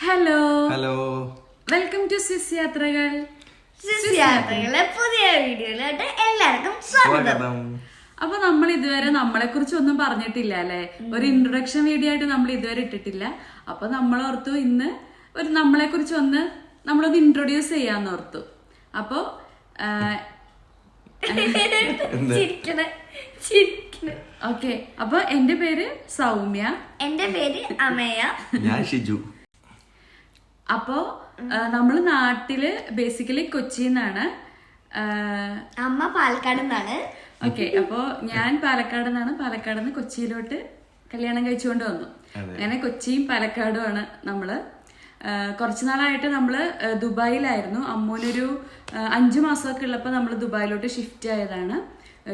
Hello hello welcome to Swiss യാത്രകൾ യാത്രകളെ പുതിയ വീഡിയോയിലോട്ട് എല്ലാവർക്കും സ്വാഗതം. അപ്പൊ നമ്മൾ ഇതുവരെ നമ്മളെ കുറിച്ച് ഒന്നും പറഞ്ഞിട്ടില്ല അല്ലെ? ഒരു ഇൻട്രൊഡക്ഷൻ വീഡിയോ ആയിട്ട് നമ്മൾ ഇതുവരെ ഇട്ടിട്ടില്ല. അപ്പൊ നമ്മൾ ഓർത്തു ഇന്ന് ഒരു നമ്മളെ കുറിച്ച് ഒന്ന് നമ്മളൊന്ന് ഇൻട്രൊഡ്യൂസ് ചെയ്യാന്ന് ഓർത്തു. അപ്പൊ ചിരിക്കണ. ചിരിക്കണ. ഓക്കെ. അപ്പൊ എന്റെ പേര് സൗമ്യ. എന്റെ പേര് അമയ. ഞാൻ ഷിജു. അപ്പോ നമ്മൾ നാട്ടിൽ ബേസിക്കലി കൊച്ചിന്നാണ്. അമ്മ പാലക്കാട് നിന്നാണ് ഓക്കെ അപ്പോ ഞാൻ പാലക്കാട് നിന്നാണ് പാലക്കാട് നിന്ന് കൊച്ചിയിലോട്ട് കല്യാണം കഴിച്ചുകൊണ്ട് വന്നു. അങ്ങനെ കൊച്ചിയും പാലക്കാടുമാണ് നമ്മൾ. കുറച്ചു നാളായിട്ട് നമ്മൾ ദുബായിലായിരുന്നു. അമ്മൂനൊരു അഞ്ച് മാസമൊക്കെ ഉള്ളപ്പോൾ നമ്മൾ ദുബായിലോട്ട് ഷിഫ്റ്റ് ആയതാണ്.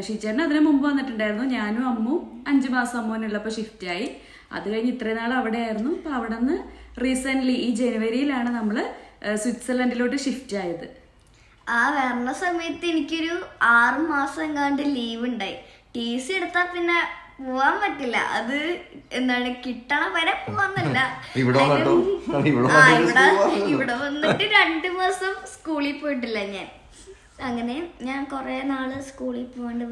ഷീച്ചേട്ടൻ അതിന് മുമ്പ് വന്നിട്ടുണ്ടായിരുന്നു. ഞാനും അമ്മും അഞ്ചു മാസം അമ്മൂനുള്ളപ്പോൾ ഷിഫ്റ്റ് ആയി. അത് കഴിഞ്ഞ് ഇത്രയും നാൾ അവിടെ ആയിരുന്നു അപ്പൊ അവിടെ നിന്ന് റീസെന്റ് ഈ ജനുവരിയിലാണ് നമ്മൾ സ്വിറ്റ്സർലൻഡിലോട്ട് ഷിഫ്റ്റ് ആയത്. ആ വരണ സമയത്ത് എനിക്കൊരു ആറ് മാസം എങ്ങാണ്ട് ലീവ് ഉണ്ടായി. ടി സി എടുത്താ പിന്നെ പോവാൻ പറ്റില്ല. അത് എന്താണ് കിട്ടണ വരെ പോവാന്നല്ല. ഇവിടെ വന്നിട്ടോ? രണ്ടു മാസം സ്കൂളിൽ പോയിട്ടില്ല ഞാൻ. അങ്ങനെ ഞാൻ കൊറേ നാൾ സ്കൂളിൽ പോകാണ്ട്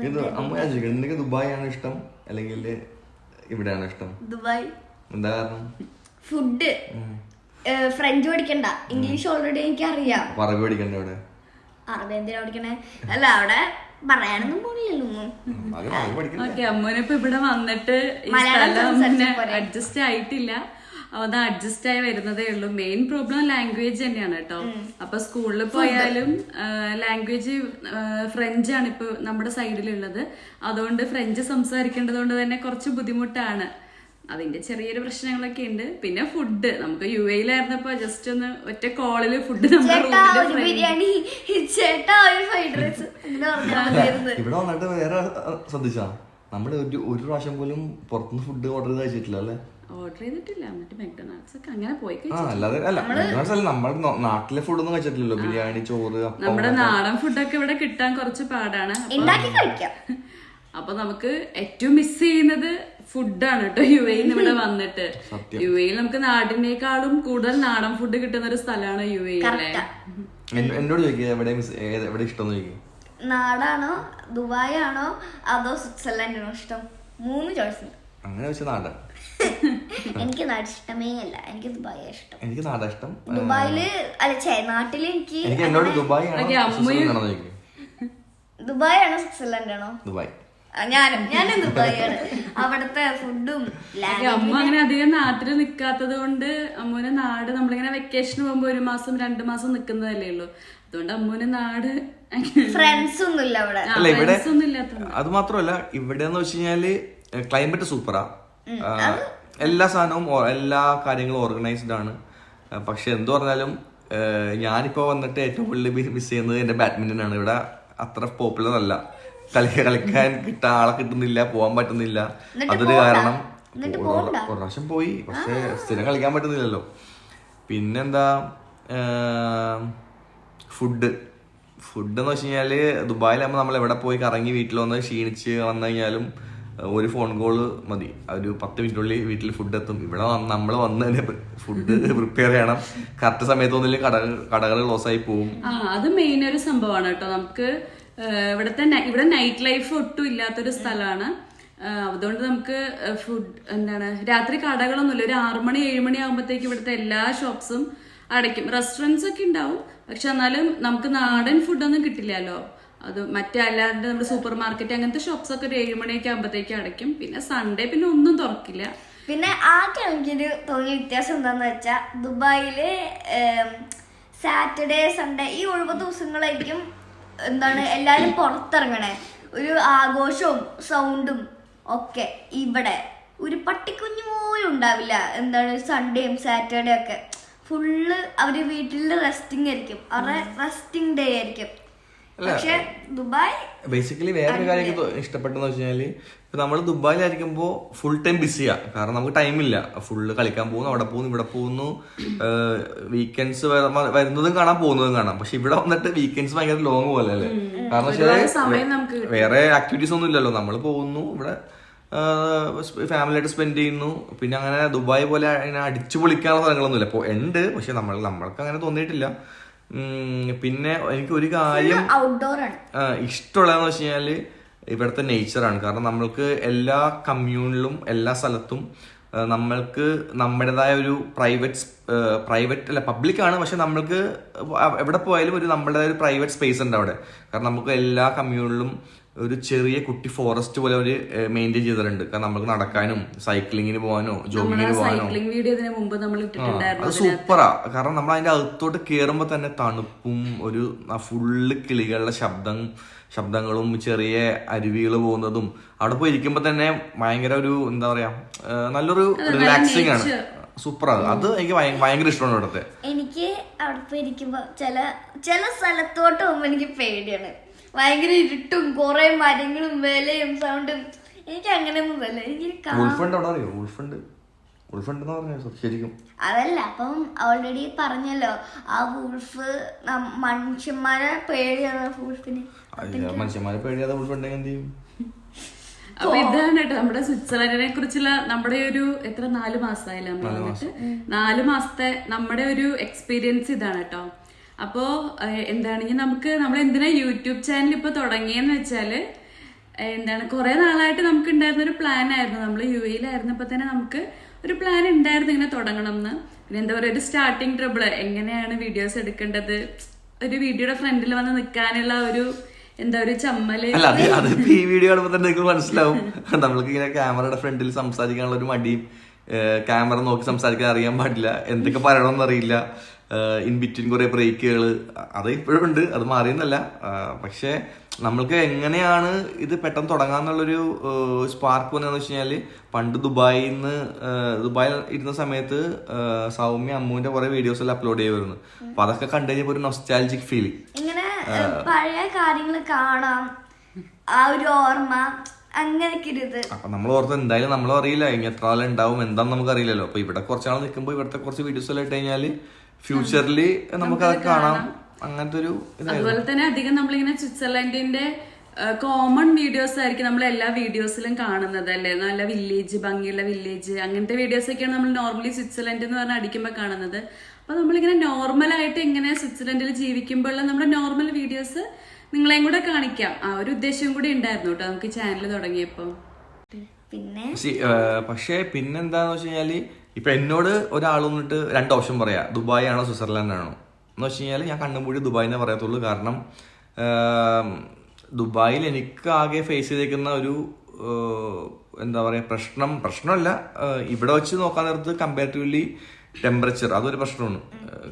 നിനക്ക് ദുബായ് ആണ് ഇഷ്ടം? അല്ലെങ്കിൽ ഇവിടെയാണ് ഇഷ്ടം? ദുബായ്. എന്താ കാരണം? ഫുഡ് ഫ്രഞ്ച് പഠിക്കണ്ട. ഇംഗ്ലീഷ് ഓൾറെഡി എനിക്ക് അറിയാം അറബി പഠിക്കണ്ട അവിടെ? അറബി എന്തിനാ പഠിക്കണേ? അല്ല അവിടെ പറയാനൊന്നും പോണില്ലല്ലോ ഓക്കെ അമ്മൂനിപ്പോ ഇവിടെ വന്നിട്ട്? അഡ്ജസ്റ്റ് ആയിട്ടില്ല. അത് അഡ്ജസ്റ്റ് ആയി വരുന്നതേ ഉള്ളൂ. മെയിൻ പ്രോബ്ലം ലാംഗ്വേജ് തന്നെയാണ് കേട്ടോ. അപ്പൊ സ്കൂളിൽ പോയാലും ലാംഗ്വേജ് ഫ്രഞ്ച് ആണ് ഇപ്പൊ നമ്മുടെ സൈഡിലുള്ളത് അതുകൊണ്ട് ഫ്രഞ്ച് സംസാരിക്കേണ്ടതുകൊണ്ട് തന്നെ കുറച്ച് ബുദ്ധിമുട്ടാണ്. അതിന്റെ ചെറിയൊരു പ്രശ്നങ്ങളൊക്കെ ഉണ്ട്. പിന്നെ ഫുഡ് നമുക്ക് യു എയിലായിരുന്നപ്പോ ജസ്റ്റ് ഒന്ന് ഒറ്റ കോളിൽ ഫുഡ് ബിരിയാണി. ചേട്ടാ ഒരു ഫ്രൈഡ് റൈസ് ഇവിടെ വന്നിട്ട് വേറെ ശ്രദ്ധിച്ചാ? നമ്മൾ ഒരു ഒരു പ്രാവശ്യം പോലും പുറത്തുനിന്ന് ഫുഡ് ഓർഡർ ചെയ്ത് കഴിച്ചിട്ടില്ല അല്ലേ? ഓർഡർ ചെയ്തിട്ടില്ല. മറ്റേ മെക്ഡൊണാൾഡ്സ് ഒക്കെ അങ്ങനെ പോയി ആ അല്ലാതെ അല്ല McDonald's അല്ല നമ്മുടെ നാട്ടിലെ ഫുഡൊന്നും കഴിച്ചിട്ടില്ലല്ലോ. ബിരിയാണി ചോറ് അപ്പം നമ്മുടെ നാടൻ ഫുഡൊക്കെ ഇവിടെ കിട്ടാൻ കുറച്ച് പാടാണ്. അപ്പൊ നമുക്ക് ഏറ്റവും മിസ് ചെയ്യുന്നത് ഫുഡാണ് കേട്ടോ യു എയിൽ ഇവിടെ വന്നിട്ട്. യു എയിൽ നമുക്ക് നാടിനേക്കാളും കൂടുതൽ നാടൻ ഫുഡ് കിട്ടുന്ന ഒരു സ്ഥലമാണ് യു എ അല്ലേ എന്നോട് എവിടെ എവിടെ ഇഷ്ടം നാടാണോ ദുബായ് ആണോ അതോ സ്വിറ്റ്സർലൻഡാണോ ഇഷ്ടം? മൂന്ന് ചോയ്സ് ഉണ്ട്. അങ്ങനെ വെച്ചാൽ നാട്. എനിക്ക് നാട് ഇഷ്ടമേ അല്ല. എനിക്ക് ദുബായ് ഇഷ്ടം. എനിക്ക് നാടാ ഇഷ്ടം. ദുബായിൽ അല്ല ചേ നാട്ടിൽ എനിക്ക് എനിക്ക് എന്നോട് ദുബായ് ആണോ ദുബായ് ആണോ സ്വിറ്റ്സർലൻഡ് ആണോ? ദുബായ്. ഞാനും. ഞാനും ദുബായിയാണ്. ആണ് അവിടുത്തെ ഫുഡും അമ്മ അങ്ങനെ അധികം നാട്ടിൽ നിൽക്കാത്തത് കൊണ്ട് അമ്മൂന് നാട് നമ്മളിങ്ങനെ വെക്കേഷന് പോകുമ്പോ ഒരു മാസം രണ്ടു മാസം നിക്കുന്നതല്ലേ ഉള്ളൂ. അതുകൊണ്ട് അമ്മൂന് നാട് ഫ്രണ്ട്സ് ഒന്നുമില്ല അവിടെ. അല്ല ഇവിടെ ഒന്നും ഇല്ലാത്തത് അത് മാത്രമല്ല ഇവിടെ എന്ന് വെച്ച് കഴിഞ്ഞാൽ ക്ലൈമറ്റ് സൂപ്പറാ എല്ലാ സാധനവും എല്ലാ കാര്യങ്ങളും ഓർഗനൈസ്ഡ് ആണ്. പക്ഷെ എന്തു പറഞ്ഞാലും ഞാനിപ്പോ വന്നിട്ട് ഏറ്റവും കൂടുതൽ മിസ് ചെയ്യുന്നത് എന്റെ ബാഡ്മിന്റൺ ആണ്. ഇവിടെ അത്ര പോപ്പുലർ അല്ല. കളി കളിക്കാൻ കിട്ടാൻ ആളെ കിട്ടുന്നില്ല പോകാൻ പറ്റുന്നില്ല. അതൊരു കാരണം. ഒരു പ്രാവശ്യം പോയി. പക്ഷെ സ്ഥിരം കളിക്കാൻ പറ്റുന്നില്ലല്ലോ. പിന്നെന്താ ഫുഡ്. ഫുഡ് എന്ന് വെച്ച് കഴിഞ്ഞാൽ ദുബായിലാകുമ്പോൾ നമ്മൾ എവിടെ പോയി കറങ്ങി വീട്ടിൽ വന്ന് ക്ഷീണിച്ച് വന്നു കഴിഞ്ഞാലും ഒരു ഫോൺ കോൾ മതി. ഒരു പത്ത് മിനിറ്റുള്ളിൽ വീട്ടിൽ ഫുഡ് എത്തും. ഇവിടെ നമ്മൾ വന്ന് തന്നെ ഫുഡ് പ്രിപ്പയർ ചെയ്യണം. കറക്റ്റ് സമയത്ത് കട കടകൾ ക്ലോസ് ആയി പോകും ആ അത് മെയിൻ ഒരു സംഭവമാണ് കേട്ടോ. നമുക്ക് ഇവിടുത്തെ ഇവിടെ നൈറ്റ് ലൈഫ് ഒട്ടും ഇല്ലാത്തൊരു സ്ഥലമാണ് അതുകൊണ്ട് നമുക്ക് ഫുഡ് എന്താണ് രാത്രി കടകളൊന്നുമില്ല. ഒരു ആറു മണി ഏഴ് മണി ആകുമ്പോഴത്തേക്ക് ഇവിടുത്തെ എല്ലാ ഷോപ്സും അടയ്ക്കും. റെസ്റ്റോറന്റ്സ് ഒക്കെ ഉണ്ടാവും. പക്ഷെ എന്നാലും നമുക്ക് നാടൻ ഫുഡൊന്നും കിട്ടില്ലല്ലോ. അത് മറ്റേ അല്ലാണ്ട് നമ്മുടെ സൂപ്പർ മാർക്കറ്റ് അങ്ങനത്തെ ഷോപ്സ് ഒക്കെ ഒരു ഏഴ് മണിയൊക്കെ ആകുമ്പോഴത്തേക്ക് അടയ്ക്കും. പിന്നെ സൺഡേ പിന്നെ ഒന്നും തുറക്കില്ല. പിന്നെ ആദ്യം എനിക്കൊരു തോന്നിയ വ്യത്യാസം എന്താന്ന് വെച്ചാൽ ദുബായിൽ സാറ്റർഡേ സൺഡേ ഈ ഒഴിവ് ദിവസങ്ങളായിരിക്കും എന്താണ് എല്ലാരും പുറത്തിറങ്ങണേ. ഒരു ആഘോഷവും സൗണ്ടും ഒക്കെ ഇവിടെ. ഒരു പട്ടിക്കുഞ്ഞു പോലും ഉണ്ടാവില്ല. എന്താണ് സൺഡേയും സാറ്റർഡേ ഒക്കെ. ഫുള്ള് അവർ വീട്ടിൽ റെസ്റ്റിംഗ് ആയിരിക്കും. അവരുടെ റെസ്റ്റിംഗ് ഡേ ആയിരിക്കും. പക്ഷെ ദുബായ് ബേസിക്കലി വേറൊരു കാര്യം എനിക്ക് ഇഷ്ടപ്പെട്ടെന്ന് വെച്ച് കഴിഞ്ഞാൽ ഇപ്പൊ നമ്മൾ ദുബായിലായിരിക്കുമ്പോൾ ഫുൾ ടൈം ബിസിയാ കാരണം നമുക്ക് ടൈമില്ല ഫുള്ള് കളിക്കാൻ പോകുന്നു അവിടെ പോകുന്നു ഇവിടെ പോകുന്നു. വീക്കെൻഡ്സ് വരുന്നതും കാണാം പോകുന്നതും കാണാം. പക്ഷെ ഇവിടെ വന്നിട്ട് വീക്കെൻഡ്സ് ഭയങ്കര ലോങ് പോലെ അല്ലേ? കാരണം വേറെ ആക്ടിവിറ്റീസ് ഒന്നും ഇല്ലല്ലോ. നമ്മൾ പോകുന്നു ഇവിടെ ഫാമിലിയായിട്ട് സ്പെൻഡ് ചെയ്യുന്നു. പിന്നെ അങ്ങനെ ദുബായ് പോലെ അങ്ങനെ അടിച്ചു പൊളിക്കാനുള്ള സ്ഥലങ്ങളൊന്നുമില്ല. ഇപ്പോൾ ഉണ്ട് പക്ഷെ നമ്മൾ നമ്മൾക്ക് അങ്ങനെ തോന്നിയിട്ടില്ല. പിന്നെ എനിക്ക് ഒരു കാര്യം ഔട്ട്ഡോർ ആണ്. ആഹ് ഇഷ്ടമുള്ളതെന്ന് വെച്ച് കഴിഞ്ഞാൽ ഇവിടുത്തെ നേച്ചറാണ് കാരണം നമ്മൾക്ക് എല്ലാ കമ്മ്യൂണിലും എല്ലാ സ്ഥലത്തും നമ്മൾക്ക് നമ്മുടേതായ ഒരു പ്രൈവറ്റ് പ്രൈവറ്റ് അല്ല പബ്ലിക് ആണ്. പക്ഷെ നമ്മൾക്ക് എവിടെ പോയാലും ഒരു നമ്മുടേതായ ഒരു പ്രൈവറ്റ് സ്പേസ് ഉണ്ട് അവിടെ. കാരണം നമുക്ക് എല്ലാ കമ്മ്യൂണിലും ഒരു ചെറിയ കുട്ടി ഫോറസ്റ്റ് പോലെ അവർ മെയിന്റെയിൻ ചെയ്തിട്ടുണ്ട്. കാരണം നമുക്ക് നടക്കാനും സൈക്ലിങ്ങിന് പോകാനോ ജോഗിങ്ങിന് പോകാനോ. സൈക്ലിംഗ് വീഡിയോ ഇതിന് മുമ്പ് നമ്മൾ ഇട്ടിട്ടുണ്ടായിരുന്നു അത് സൂപ്പറാ കാരണം നമ്മൾ അതിന്റെ അകത്തോട്ട് കേറുമ്പോ തന്നെ തണുപ്പും ഒരു ഫുള്ള് കിളികളുടെ ശബ്ദം ശബ്ദങ്ങളും ചെറിയ അരുവികൾ പോകുന്നതും അവിടെ പോയി ഇരിക്കുമ്പോ തന്നെ ഭയങ്കര ഒരു എന്താ പറയാ നല്ലൊരു റിലാക്സിങ് ആണ്. സൂപ്പറാണ് അത് എനിക്ക് ഭയ- ഭയങ്കര ഇഷ്ടമാണ് അവിടുത്തെ എനിക്ക് അവിടെ പോയി ഇരിക്കുമ്പോ ചില ചില സ്ഥലത്തോട്ട് പോകുമ്പോ എനിക്ക് പേടിയാണ്. ഭയങ്കര ഇരുട്ടും കുറെ മരങ്ങളും വിലയും സൗണ്ടും എനിക്ക് അങ്ങനെയൊന്നും എനിക്ക് പറഞ്ഞ ശരിക്കും. അതല്ല അപ്പം ഓൾറെഡി പറഞ്ഞല്ലോ ആ വൂൾഫ് മനുഷ്യന്മാരെ പേടിയാണ് വൂൾഫിന് അയ്യ, മനുഷ്യന്മാരെ പേടിയാതെ വുൾഫ് എന്ത് ചെയ്യും? അപ്പൊ ഇതാണ് കേട്ടോ നമ്മുടെ സ്വിറ്റ്സർലൻഡിനെ കുറിച്ചുള്ള നമ്മുടെ ഒരു എത്ര നാല് മാസമായില്ല നമ്മൾ വന്നിട്ട്? നാല് മാസത്തെ നമ്മുടെ ഒരു എക്സ്പീരിയൻസ് ഇതാണ് കേട്ടോ. അപ്പോ എന്താണെങ്കിൽ നമുക്ക് നമ്മൾ എന്തിനാ യൂട്യൂബ് ചാനൽ ഇപ്പൊ തുടങ്ങിയെന്ന് വെച്ചാൽ എന്താണ് കുറെ നാളായിട്ട് നമുക്ക് ഉണ്ടായിരുന്ന ഒരു പ്ലാൻ ആയിരുന്നു. നമ്മൾ യു എയിലായിരുന്നപ്പോ തന്നെ നമുക്ക് ഒരു പ്ലാൻ ഉണ്ടായിരുന്നു ഇങ്ങനെ തുടങ്ങണം എന്ന് പിന്നെ എന്താ പറയുക ഒരു സ്റ്റാർട്ടിങ് ട്രബിൾ എങ്ങനെയാണ് വീഡിയോസ് എടുക്കേണ്ടത്? ഒരു വീഡിയോയുടെ ഫ്രണ്ടിൽ വന്ന് നിൽക്കാനുള്ള ഒരു എന്താ ഒരു ചമ്മൽ. അല്ല ഈ വീഡിയോ കാണുമ്പോൾ തന്നെ നിങ്ങൾക്ക് മനസ്സിലാവും. നമ്മൾക്ക് ഇങ്ങനെ ക്യാമറയുടെ ഫ്രണ്ടിൽ സംസാരിക്കാനുള്ള ഒരു മടിയും ക്യാമറ നോക്കി സംസാരിക്കാൻ അറിയാൻ പാടില്ല. എന്തൊക്കെ പറയണമെന്ന് അറിയില്ല. ഇൻ ബിറ്റ്വീൻ കുറെ ബ്രേക്കുകൾ അത് ഇപ്പോഴും ഉണ്ട്. അത് മാറിയെന്നല്ല. പക്ഷേ നമ്മൾക്ക് എങ്ങനെയാണ് ഇത് പെട്ടെന്ന് തുടങ്ങാന്നുള്ളൊരു സ്പാർക്ക് വന്നതെന്ന് വെച്ച് കഴിഞ്ഞാൽ പണ്ട് ദുബായിൽ നിന്ന് ദുബായിൽ ഇരുന്ന സമയത്ത് സൗമ്യ അമ്മുവിന്റെ കുറെ വീഡിയോസ് എല്ലാം അപ്ലോഡ് ചെയ്യുമായിരുന്നു. അപ്പൊ അതൊക്കെ കണ്ടു കഴിഞ്ഞപ്പോ ഒരു നൊസ്റ്റാലജിക് ഫീൽ ഇങ്ങനെ പഴയ കാര്യങ്ങൾ കാണാം. ആ ഒരു ഓർമ്മ. അങ്ങനെയൊക്കെ അപ്പൊ നമ്മൾ ഓർത്ത് എന്തായാലും നമ്മളും അറിയില്ല ഇനി എത്ര ആളുണ്ടാവും എന്താന്ന് നമുക്ക് അറിയില്ലല്ലോ അപ്പൊ ഇവിടെ കുറച്ചാൾ നിൽക്കുമ്പോൾ ഇവിടുത്തെ കുറച്ച് വീഡിയോസ് എല്ലാം ഇട്ട് കഴിഞ്ഞാൽ ഫ്യൂച്ചറിൽ നമുക്ക് അത് കാണാം. അങ്ങനത്തെ ഒരു അതുപോലെ തന്നെ അധികം നമ്മളിങ്ങനെ സ്വിറ്റ്സർലൻഡിന്റെ കോമൺ വീഡിയോസ് ആയിരിക്കും നമ്മൾ എല്ലാ വീഡിയോസിലും കാണുന്നത് അല്ലേ? നല്ല വില്ലേജ് ഭംഗിയുള്ള വില്ലേജ് അങ്ങനത്തെ വീഡിയോസ് ഒക്കെയാണ് നമ്മൾ നോർമലി സ്വിറ്റ്സർലൻഡ് എന്ന് പറഞ്ഞാൽ അടിക്കുമ്പോൾ കാണുന്നത്. അപ്പൊ നമ്മളിങ്ങനെ നോർമൽ ആയിട്ട് എങ്ങനെ സ്വിറ്റ്സർലൻഡിൽ ജീവിക്കുമ്പോഴുള്ള നമ്മുടെ നോർമൽ വീഡിയോസ് നിങ്ങളെയും കൂടെ കാണിക്കാം. ആ ഒരു ഉദ്ദേശവും കൂടി ഉണ്ടായിരുന്നു കേട്ടോ നമുക്ക് ചാനൽ തുടങ്ങിയപ്പോൾ പിന്നെ? പക്ഷേ പിന്നെന്താന്ന് വെച്ച് കഴിഞ്ഞാൽ ഇപ്പൊ എന്നോട് ഒരാൾ വന്നിട്ട് രണ്ട് ഓപ്ഷൻ പറയാ. ദുബായ് ആണോ സ്വിറ്റ്സർലാൻഡ് ആണോ? എന്ന് വെച്ച് കഴിഞ്ഞാൽ ഞാൻ കണ്ണുമൂടി ദുബായിനെ പറയത്തുള്ളൂ. കാരണം ദുബായിൽ എനിക്ക് ആകെ ഫേസ് ചെയ്തേക്കുന്ന ഒരു എന്താ പറയാ പ്രശ്നം പ്രശ്നമല്ല. ഇവിടെ വെച്ച് നോക്കാൻ നേരത്ത് കമ്പാരിറ്റീവ്ലി ടെമ്പറേച്ചർ അതൊരു പ്രശ്നമാണ്.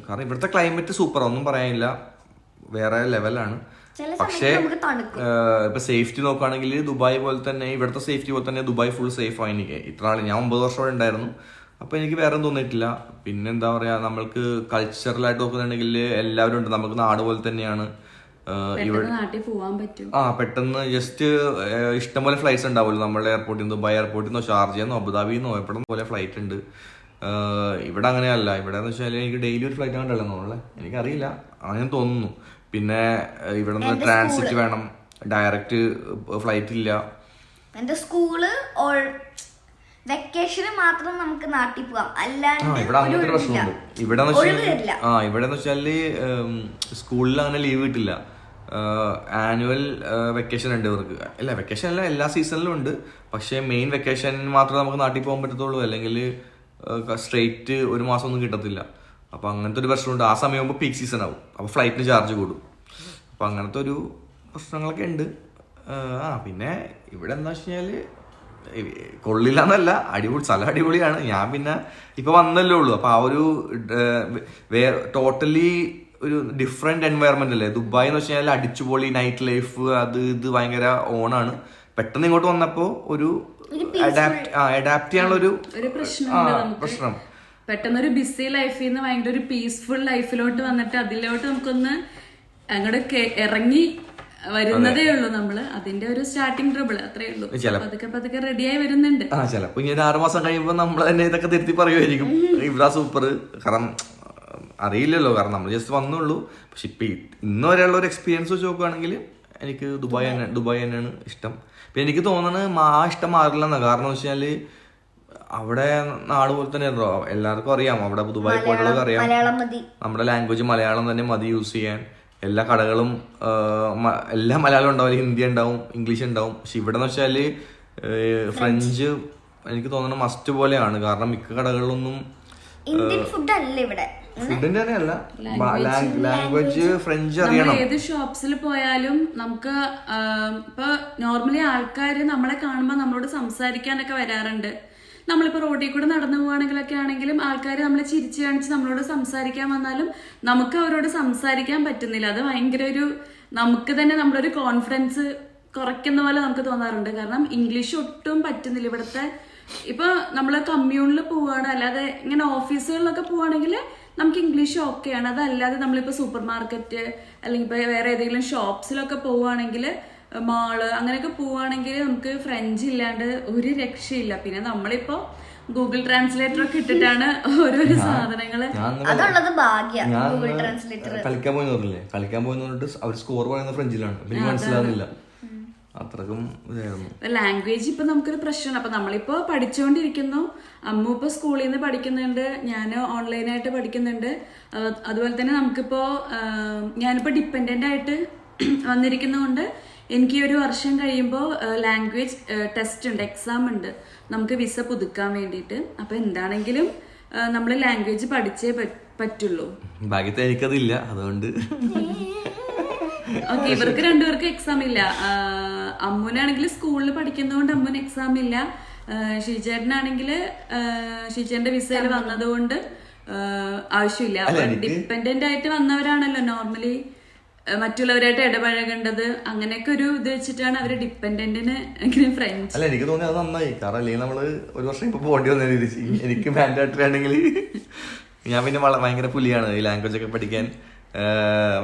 കാരണം ഇവിടുത്തെ ക്ലൈമറ്റ് സൂപ്പർ ഒന്നും പറയാനില്ല. വേറെ ലെവലാണ് പക്ഷേ ഇപ്പൊ സേഫ്റ്റി നോക്കുകയാണെങ്കിൽ ദുബായ് പോലെ തന്നെ ഇവിടുത്തെ സേഫ്റ്റി പോലെ തന്നെ ദുബായ് ഫുൾ സേഫ് ആയിരിക്കും എനിക്ക്. ഇത്ര നാൾ ഞാൻ ഒമ്പത് വർഷം ഉണ്ടായിരുന്നു. അപ്പൊ എനിക്ക് വേറെ തോന്നിയിട്ടില്ല. പിന്നെ എന്താ പറയാ നമ്മൾക്ക് കൾച്ചറലായിട്ട് നോക്കുന്നുണ്ടെങ്കിൽ എല്ലാവരും ഉണ്ട്. നമുക്ക് നാട് പോലെ തന്നെയാണ്. ആ പെട്ടെന്ന് ജസ്റ്റ് ഇഷ്ടംപോലെ ഫ്ലൈറ്റ്സ് ഉണ്ടാവുമല്ലോ. നമ്മുടെ എയർപോർട്ടിൽ നിന്ന് ദുബായ് എയർപോർട്ടിൽ നിന്നോ ഷാർജയിൽ നിന്നോ അബുദാബിയിൽ നിന്നോ എപ്പോഴും പോലെ ഫ്ലൈറ്റ് ഉണ്ട്. ഇവിടെ അങ്ങനെയല്ല. ഇവിടെ എന്ന് വെച്ചാൽ എനിക്ക് ഡെയിലി ഒരു ഫ്ലൈറ്റ് കണ്ടല്ലോ നമ്മളെ. എനിക്കറിയില്ല. അങ്ങനെ തോന്നുന്നു. പിന്നെ ഇവിടെ നിന്ന് ട്രാൻസിറ്റ് വേണം. ഡയറക്റ്റ് ഫ്ലൈറ്റ് ഇല്ല. എന്റെ സ്കൂൾ വെക്കേഷന് മാത്രം നമുക്ക് നാട്ടിൽ പോവാം. അല്ലാണ്ട് ഇവിടെ അങ്ങനത്തെ ഒരു പ്രശ്നമുണ്ട്. ഇവിടെ ആ ഇവിടെ എന്ന് വെച്ചാൽ സ്കൂളിൽ അങ്ങനെ ലീവ് കിട്ടില്ല. ആനുവൽ വെക്കേഷൻ ഉണ്ട് ഇവർക്ക്. അല്ല വെക്കേഷൻ അല്ല എല്ലാ സീസണിലും ഉണ്ട്. പക്ഷേ മെയിൻ വെക്കേഷൻ മാത്രമേ നമുക്ക് നാട്ടിൽ പോകാൻ പറ്റത്തുള്ളൂ. അല്ലെങ്കിൽ സ്ട്രെയിറ്റ് ഒരു മാസം ഒന്നും കിട്ടത്തില്ല. അപ്പൊ അങ്ങനത്തെ ഒരു പ്രശ്നമുണ്ട്. ആ സമയമാകുമ്പോൾ പീക്ക് സീസൺ ആവും. അപ്പൊ ഫ്ലൈറ്റിന് ചാർജ് കൂടും. അപ്പൊ അങ്ങനത്തെ ഒരു പ്രശ്നങ്ങളൊക്കെ ഉണ്ട്. ആ പിന്നെ ഇവിടെ എന്താ വെച്ച് കൊള്ളില്ല എന്നല്ല അടിപൊളി സ്ഥലം അടിപൊളിയാണ്. ഞാൻ പിന്നെ ഇപ്പൊ വന്നല്ലേ ഉള്ളൂ. അപ്പൊ ആ ഒരു വേ ടോട്ടലി ഒരു ഡിഫറെന്റ് എൻവയറമെന്റ് അല്ലേ? ദുബായ് എന്ന് വെച്ച് കഴിഞ്ഞാൽ അടിച്ചുപൊളി നൈറ്റ് ലൈഫ് അത് ഇത് ഭയങ്കര ഓണാണ്. പെട്ടെന്ന് ഇങ്ങോട്ട് വന്നപ്പോ ഒരു അഡാപ്റ്റ് അഡാപ്റ്റ് ചെയ്യാനുള്ള ഒരു ഒരു പ്രശ്നം പെട്ടെന്നൊരു ബിസി ലൈഫിൽ നിന്ന് ഭയങ്കര ഒരു പീസ്ഫുൾ ലൈഫിലോട്ട് വന്നിട്ട് അതിലോട്ട് നമുക്കൊന്ന് അങ്ങോട്ട് ഇറങ്ങി വരുന്നതേ ഉള്ളൂ നമ്മൾ. അതിന്റെ ഒരു സ്റ്റാർട്ടിംഗ് ട്രബിൾ അത്രേ ഉള്ളൂ. പതുക്കെ പതുക്കെ റെഡിയായി വരുന്നുണ്ട്. ആ ചിലപ്പോ ഇനി ഒരു ആറ് മാസം കഴിയുമ്പോൾ നമ്മൾ തന്നെ ഇതൊക്കെ തിരുത്തി പറയുമായിരിക്കും ഇവിടെ സൂപ്പർ കാരണം അറിയില്ലല്ലോ. കാരണം നമ്മൾ ജസ്റ്റ് വന്നുള്ളൂ. പക്ഷെ ഇപ്പൊ ഇന്ന് വരെയുള്ള ഒരു എക്സ്പീരിയൻസ് വെച്ച് നോക്കുകയാണെങ്കിൽ എനിക്ക് ദുബായ് തന്നെ ദുബായ്. തന്നെയാണ് ഇഷ്ടം. പിന്നെ എനിക്ക് തോന്നുന്നത് ആ ഇഷ്ടം മാറില്ല എന്നാ കാരണം എന്ന് വെച്ചാൽ അവിടെ നാട് പോലെ തന്നെ ഉണ്ടോ? എല്ലാവർക്കും അറിയാം. അവിടെ ദുബായ് പോയിട്ടുള്ളവർക്ക് അറിയാം. മലയാളം മതി. നമ്മുടെ ലാംഗ്വേജ് മലയാളം തന്നെ മതി യൂസ് ചെയ്യാൻ. എല്ലാ കടകളും എല്ലാ മലയാളം ഉണ്ടാവും ഹിന്ദി ഉണ്ടാവും ഇംഗ്ലീഷ് ഉണ്ടാവും. പക്ഷെ ഇവിടെ എന്ന് വെച്ചാൽ ഫ്രഞ്ച് എനിക്ക് തോന്നുന്നു മസ്റ്റ് പോലെയാണ്. കാരണം മിക്ക കടകളിലൊന്നും ഇന്ത്യൻ ഫുഡ് അല്ല ഇവിടെ. ഫുഡിന്റെ തന്നെയല്ല ലാംഗ്വേജ് ഫ്രഞ്ച് അറിയണം. ഏത് ഷോപ്സിൽ പോയാലും നമുക്ക് ഇപ്പൊ നോർമലി ആൾക്കാർ നമ്മളെ കാണുമ്പോൾ നമ്മളോട് സംസാരിക്കാനൊക്കെ വരാറുണ്ട്. നമ്മളിപ്പോ റോഡിൽ കൂടെ നടന്നു പോവുകയാണെങ്കിലൊക്കെ ആണെങ്കിലും ആൾക്കാർ നമ്മളെ ചിരിച്ചു കാണിച്ച് നമ്മളോട് സംസാരിക്കാൻ വന്നാലും നമുക്ക് അവരോട് സംസാരിക്കാൻ പറ്റുന്നില്ല. അത് ഭയങ്കര ഒരു നമുക്ക് തന്നെ നമ്മുടെ ഒരു കോൺഫിഡൻസ് കുറയ്ക്കുന്ന പോലെ നമുക്ക് തോന്നാറുണ്ട്. കാരണം ഇംഗ്ലീഷ് ഒട്ടും പറ്റുന്നില്ല. ഇവിടുത്തെ ഇപ്പൊ നമ്മൾ കമ്മ്യൂണിൽ പോവാണ്. അല്ലാതെ ഇങ്ങനെ ഓഫീസുകളിലൊക്കെ പോവാണെങ്കിൽ നമുക്ക് ഇംഗ്ലീഷ് ഓക്കെയാണ് അതല്ലാതെ നമ്മളിപ്പോ സൂപ്പർ മാർക്കറ്റ് അല്ലെങ്കിൽ ഇപ്പൊ വേറെ ഏതെങ്കിലും ഷോപ്സിലൊക്കെ പോവുകയാണെങ്കിൽ മാൾ അങ്ങനെയൊക്കെ പോവുകയാണെങ്കിൽ നമുക്ക് ഫ്രഞ്ച് ഇല്ലാണ്ട് ഒരു രക്ഷയില്ല. പിന്നെ നമ്മളിപ്പോ ഗൂഗിൾ ട്രാൻസ്ലേറ്റർ ഒക്കെ ഇട്ടിട്ടാണ് ഓരോരോ സാധനങ്ങൾ അതുള്ളത് ഭാഗ്യ ഞാൻ ഗൂഗിൾ ട്രാൻസ്ലേറ്റർ കളിക്കാൻ പോയി കളിക്കാൻ പോയി അവർ സ്കോർ പറയുന്ന ഫ്രഞ്ചിലാണ് മനസ്സിലാകുന്നില്ല അത്രക്കും ലാംഗ്വേജ് ഇപ്പൊ നമുക്കൊരു പ്രശ്നമാണ്. അപ്പൊ നമ്മളിപ്പോ പഠിച്ചുകൊണ്ടിരിക്കുന്നു അമ്മ ഇപ്പൊ സ്കൂളിൽ നിന്ന് പഠിക്കുന്നുണ്ട്. ഞാൻ ഓൺലൈനായിട്ട് പഠിക്കുന്നുണ്ട്. അതുപോലെ തന്നെ നമുക്കിപ്പോ ഞാനിപ്പോ ഡിപ്പെൻഡന്റ് ആയിട്ട് വന്നിരിക്കുന്നതുകൊണ്ട് എനിക്ക് ഒരു വർഷം കഴിയുമ്പോൾ ലാംഗ്വേജ് ടെസ്റ്റ് ഉണ്ട് എക്സാം ഉണ്ട്. നമുക്ക് വിസ പുതുക്കാൻ വേണ്ടിയിട്ട്. അപ്പൊ എന്താണെങ്കിലും നമ്മൾ ലാംഗ്വേജ് പഠിച്ചേ പറ്റുള്ളൂ. ഭാഗ്യത്തെ എനിക്കതില്ല അതുകൊണ്ട്. ഓക്കെ ഇവർക്ക് രണ്ടുപേർക്കും എക്സാം ഇല്ല. അമ്മുനാണെങ്കിൽ സ്കൂളിൽ പഠിക്കുന്നതുകൊണ്ട് അമ്മുന് എക്സാം ഇല്ല. ആഹ് ഷീചേട്ടനാണെങ്കിൽ ഷീചേട്ടന്റെ വിസയിൽ വന്നതുകൊണ്ട് ആവശ്യമില്ല. ഡിപ്പെൻഡന്റ് ആയിട്ട് വന്നവരാണല്ലോ നോർമലി മറ്റുള്ളവരായിട്ട് ഇടപഴകേണ്ടത് അങ്ങനെയൊക്കെ ഒരു ഇത് വെച്ചിട്ടാണ് അവർ ഡിപ്പെൻഡന്റിന് ഫ്രണ്ട്സ് അല്ല എനിക്ക് തോന്നി അത് നന്നായി. കാരണം അല്ലെങ്കിൽ നമ്മൾ ഒരു വർഷം ഇപ്പൊ പോകേണ്ടി വന്ന എനിക്ക് ബാൻഡായിട്ടാണെങ്കിൽ ഞാൻ പിന്നെ ഭയങ്കര പുലിയാണ്. ഈ ലാംഗ്വേജ് ഒക്കെ പഠിക്കാൻ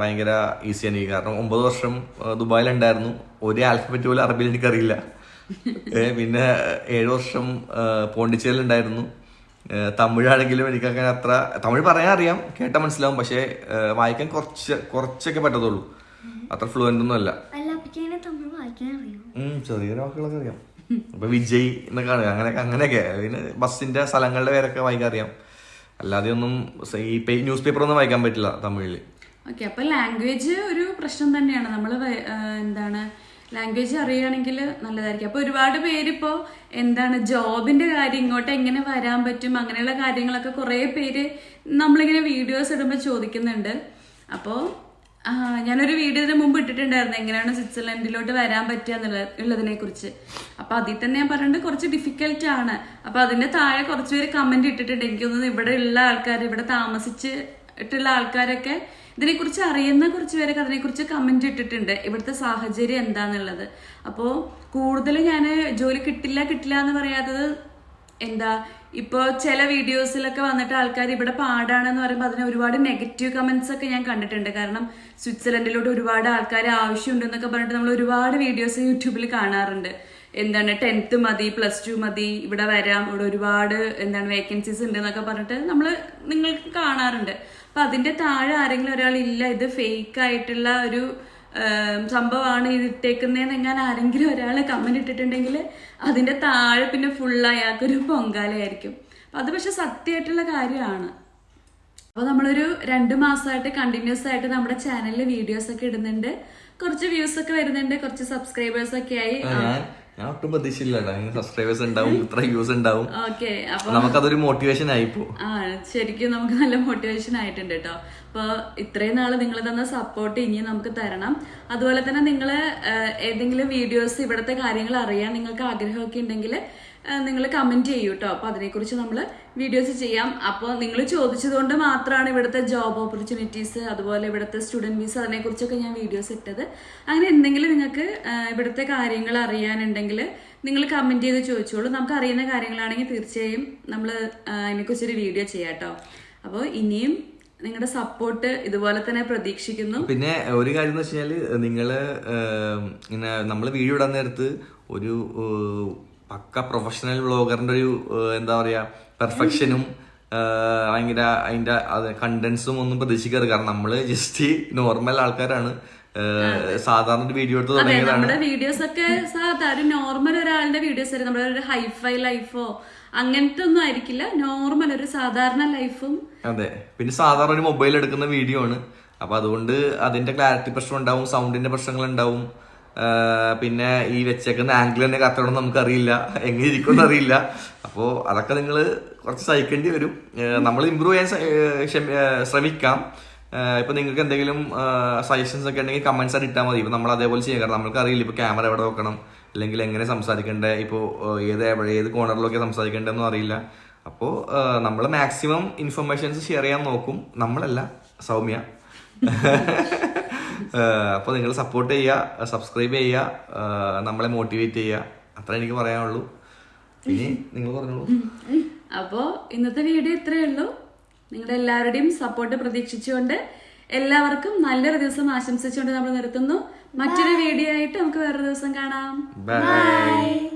ഭയങ്കര ഈസിയാണ് എനിക്ക് കാരണം ഒമ്പത് വർഷം ദുബായിൽ ഉണ്ടായിരുന്നു ഒരു ആൽഫബറ്റ് പോലും അറബിയിൽ എനിക്കറിയില്ല. പിന്നെ ഏഴ് വർഷം പോണ്ടിച്ചേരിൽ ആ, തമിഴാണെങ്കിലും എനിക്ക് അങ്ങനെ അത്ര തമിഴ് പറയാൻ അറിയാം കേട്ടാൽ മനസ്സിലാവും പക്ഷേ വായിക്കാൻ കുറച്ച് കുറച്ചൊക്കെ പറ്റത്തുള്ളൂ. അത്ര ഫ്ലുവന്റ് ഒന്നും അല്ല. ചെറിയ വാക്കുകളൊക്കെ അറിയാം. അപ്പൊ വിജയ് എന്നൊക്കെ അറിയാം അങ്ങനെയൊക്കെ അങ്ങനെയൊക്കെ. പിന്നെ ബസ്സിന്റെ സ്ഥലങ്ങളുടെ പേരൊക്കെ വായിക്കാൻ അറിയാം. അല്ലാതെ ഒന്നും ഈ ന്യൂസ് പേപ്പർ ഒന്നും വായിക്കാൻ പറ്റില്ല തമിഴിൽ. ഓക്കെ അപ്പൊ ലാംഗ്വേജ് ഒരു പ്രശ്നം തന്നെയാണ്. നമ്മൾ എന്താണ് ലാംഗ്വേജ് അറിയുകയാണെങ്കിൽ നല്ലതായിരിക്കും. അപ്പോൾ ഒരുപാട് പേരിപ്പോൾ എന്താണ് ജോബിന്റെ കാര്യം ഇങ്ങോട്ട് എങ്ങനെ വരാൻ പറ്റും അങ്ങനെയുള്ള കാര്യങ്ങളൊക്കെ കുറേ പേര് നമ്മളിങ്ങനെ വീഡിയോസ് ഇടുമ്പോൾ ചോദിക്കുന്നുണ്ട്. അപ്പോൾ ഞാനൊരു വീഡിയോ ഇതിന് മുമ്പ് ഇട്ടിട്ടുണ്ടായിരുന്നു. എങ്ങനെയാണ് സ്വിറ്റ്സർലൻഡിലോട്ട് വരാൻ പറ്റുക എന്നുള്ള ഉള്ളതിനെ കുറിച്ച് അപ്പൊ അതിൽ തന്നെ ഞാൻ പറഞ്ഞിട്ട് കുറച്ച് ഡിഫിക്കൽട്ട് ആണ്. അപ്പോൾ അതിന്റെ താഴെ കുറച്ച് പേര് കമന്റ് ഇട്ടിട്ടുണ്ട്. എനിക്ക് ഇവിടെ ഉള്ള ആൾക്കാർ ഇവിടെ താമസിച്ചിട്ടുള്ള ആൾക്കാരൊക്കെ ഇതിനെക്കുറിച്ച് അറിയുന്ന കുറച്ച് പേരൊക്കെ അതിനെക്കുറിച്ച് കമന്റ് ഇട്ടിട്ടുണ്ട്. ഇവിടുത്തെ സാഹചര്യം എന്താന്നുള്ളത്. അപ്പോൾ കൂടുതൽ ഞാൻ ജോലി കിട്ടില്ല കിട്ടില്ല എന്ന് പറയാത്തത് എന്താ? ഇപ്പോൾ ചില വീഡിയോസിലൊക്കെ വന്നിട്ട് ആൾക്കാർ ഇവിടെ പാടാണെന്ന് പറയുമ്പോൾ അതിന് ഒരുപാട് നെഗറ്റീവ് കമൻസ് ഒക്കെ ഞാൻ കണ്ടിട്ടുണ്ട്. കാരണം സ്വിറ്റ്സർലൻഡിലോട്ട് ഒരുപാട് ആൾക്കാർ ആവശ്യമുണ്ടെന്നൊക്കെ പറഞ്ഞിട്ട് നമ്മൾ ഒരുപാട് വീഡിയോസ് യൂട്യൂബിൽ കാണാറുണ്ട്. എന്താണ് ടെൻത്ത് മതി പ്ലസ് ടു മതി ഇവിടെ വരാം ഇവിടെ ഒരുപാട് എന്താണ് വേക്കൻസീസ് ഉണ്ട് എന്നൊക്കെ പറഞ്ഞിട്ട് നമ്മൾ നിങ്ങൾക്ക് കാണാറുണ്ട്. അപ്പൊ അതിന്റെ താഴെ ആരെങ്കിലും ഒരാൾ ഇല്ല ഇത് ഫേക്ക് ആയിട്ടുള്ള ഒരു സംഭവമാണ് ഇത് ഇട്ടേക്കുന്നതെന്ന് ഞാൻ ആരെങ്കിലും ഒരാൾ കമന്റ് ഇട്ടിട്ടുണ്ടെങ്കിൽ അതിന്റെ താഴെ പിന്നെ ഫുൾ അയാൾക്കൊരു പൊങ്കാലയായിരിക്കും. അപ്പൊ അത് പക്ഷെ സത്യമായിട്ടുള്ള കാര്യമാണ്. അപ്പോൾ നമ്മളൊരു രണ്ട് മാസമായിട്ട് കണ്ടിന്യൂസ് ആയിട്ട് നമ്മുടെ ചാനലിൽ വീഡിയോസ് ഒക്കെ ഇടുന്നുണ്ട്. കുറച്ച് വ്യൂസ് ഒക്കെ വരുന്നുണ്ട് കുറച്ച് സബ്സ്ക്രൈബേഴ്സ് ഒക്കെ ആയി. ഞാൻ ഒട്ടും പ്രതീക്ഷയില്ല സബ്സ്ക്രൈബേഴ്സ് ഉണ്ടാവും ഇത്ര വ്യൂസ് ഉണ്ടാവും. നമുക്കതൊരു മോട്ടിവേഷൻ ആയിപ്പോ ശരിക്കും നമുക്ക് നല്ല മോട്ടിവേഷൻ ആയിട്ടുണ്ട് കേട്ടോ അപ്പൊ ഇത്രയും നാൾ നിങ്ങൾ തന്ന സപ്പോർട്ട് ഇനിയും നമുക്ക് തരണം. അതുപോലെ തന്നെ നിങ്ങൾ ഏതെങ്കിലും വീഡിയോസ് ഇവിടുത്തെ കാര്യങ്ങൾ അറിയാൻ നിങ്ങൾക്ക് ആഗ്രഹമൊക്കെ ഉണ്ടെങ്കിൽ നിങ്ങൾ കമന്റ് ചെയ്യൂ കേട്ടോ അപ്പോൾ അതിനെക്കുറിച്ച് നമ്മൾ വീഡിയോസ് ചെയ്യാം. അപ്പോൾ നിങ്ങൾ ചോദിച്ചതുകൊണ്ട് മാത്രമാണ് ഇവിടുത്തെ ജോബ് ഓപ്പർച്യൂണിറ്റീസ് അതുപോലെ ഇവിടുത്തെ സ്റ്റുഡന്റ് വീസ് അതിനെക്കുറിച്ചൊക്കെ ഞാൻ വീഡിയോസ് ഇട്ടത്. അങ്ങനെ എന്തെങ്കിലും നിങ്ങൾക്ക് ഇവിടുത്തെ കാര്യങ്ങൾ അറിയാനുണ്ടെങ്കിൽ നിങ്ങൾ കമന്റ് ചെയ്ത് ചോദിച്ചോളൂ. നമുക്ക് അറിയുന്ന കാര്യങ്ങളാണെങ്കിൽ തീർച്ചയായും നമ്മൾ അതിനെക്കുറിച്ചൊരു വീഡിയോ ചെയ്യാം കേട്ടോ അപ്പോൾ ഇനിയും നിങ്ങളുടെ സപ്പോർട്ട് ഇതുപോലെ തന്നെ പ്രതീക്ഷിക്കുന്നു. പിന്നെ ഒരു കാര്യം എന്ന് വെച്ച് കഴിഞ്ഞാൽ നിങ്ങൾ ഇങ്ങനെ നമ്മൾ വീഡിയോ ഇടാൻ നേരത്ത് ഒരു പക്ക പ്രൊഫഷണൽ വ്ളോഗറിന്റെ ഒരു എന്താ പറയാ പെർഫെക്ഷനും ഭയങ്കര അതിന്റെ അത് കണ്ടന്റ്സും ഒന്നും പ്രതീക്ഷിക്കരുത്. കാരണം നമ്മൾ ജസ്റ്റ് നോർമൽ ആൾക്കാരാണ്. സാധാരണ വീഡിയോ എടുത്ത് തുടങ്ങിയതാണ്. നമ്മുടെ വീഡിയോസ് ഒക്കെ സാധാരണ നോർമൽ ഒരാളുടെ വീഡിയോസ് ആയിരുന്നു നമ്മുടെ ഒരു ഹൈഫൈ ലൈഫോ അങ്ങനത്തെ ഒന്നും ആയിരിക്കില്ല. നോർമൽ ഒരു സാധാരണ ലൈഫും അതെ. പിന്നെ സാധാരണ ഒരു മൊബൈൽ എടുക്കുന്ന വീഡിയോ ആണ്. അപ്പൊ അതുകൊണ്ട് അതിന്റെ ക്ലാരിറ്റി പ്രശ്നം ഉണ്ടാവും സൗണ്ടിന്റെ പ്രശ്നങ്ങൾ ഉണ്ടാവും. പിന്നെ ഈ വെച്ചേക്കുന്ന ആംഗിൾ തന്നെ കത്തണം നമുക്ക് അറിയില്ല എങ്ങനെ ഇരിക്കുമെന്ന് അറിയില്ല. അപ്പോൾ അതൊക്കെ നിങ്ങൾ കുറച്ച് സഹിക്കേണ്ടി വരും. നമ്മൾ ഇമ്പ്രൂവ് ചെയ്യാൻ ശ്രമിക്കാം. ഇപ്പൊ നിങ്ങൾക്ക് എന്തെങ്കിലും സജഷൻസ് ഒക്കെ ഉണ്ടെങ്കിൽ കമന്റ്സ് ആയിട്ട് ഇട്ടാൽ മതി. ഇപ്പൊ നമ്മൾ അതേപോലെ ചെയ്യാം. കാരണം നമുക്ക് അറിയില്ല ഇപ്പൊ ക്യാമറ എവിടെ വെക്കണം അല്ലെങ്കിൽ എങ്ങനെ സംസാരിക്കേണ്ടേ ഇപ്പോൾ ഏത് ഏത് കോർണറിലൊക്കെ സംസാരിക്കേണ്ടതെന്നും അറിയില്ല. അപ്പോൾ നമ്മൾ മാക്സിമം ഇൻഫർമേഷൻസ് ഷെയർ ചെയ്യാൻ നോക്കും. നമ്മളല്ല സൗമ്യ. അപ്പോൾ നിങ്ങൾ സപ്പോർട്ട് ചെയ്യുക സബ്സ്ക്രൈബ് ചെയ്യുക നമ്മളെ മോട്ടിവേറ്റ് ചെയ്യുക അത്ര എനിക്ക് പറയാനുള്ളൂ. ഇനി നിങ്ങൾ പറഞ്ഞോളൂ. അപ്പോ ഇന്നത്തെ വീഡിയോ ഇത്രയേ ഉള്ളൂ. നിങ്ങളുടെ എല്ലാവരുടെയും സപ്പോർട്ട് പ്രതീക്ഷിച്ചുകൊണ്ട് എല്ലാവർക്കും നല്ലൊരു ദിവസം ആശംസിച്ചുകൊണ്ട് നമ്മൾ നിർത്തുന്നു. മറ്റൊരു വീഡിയോ ആയിട്ട് നമുക്ക് വേറൊരു ദിവസം കാണാം. ബൈ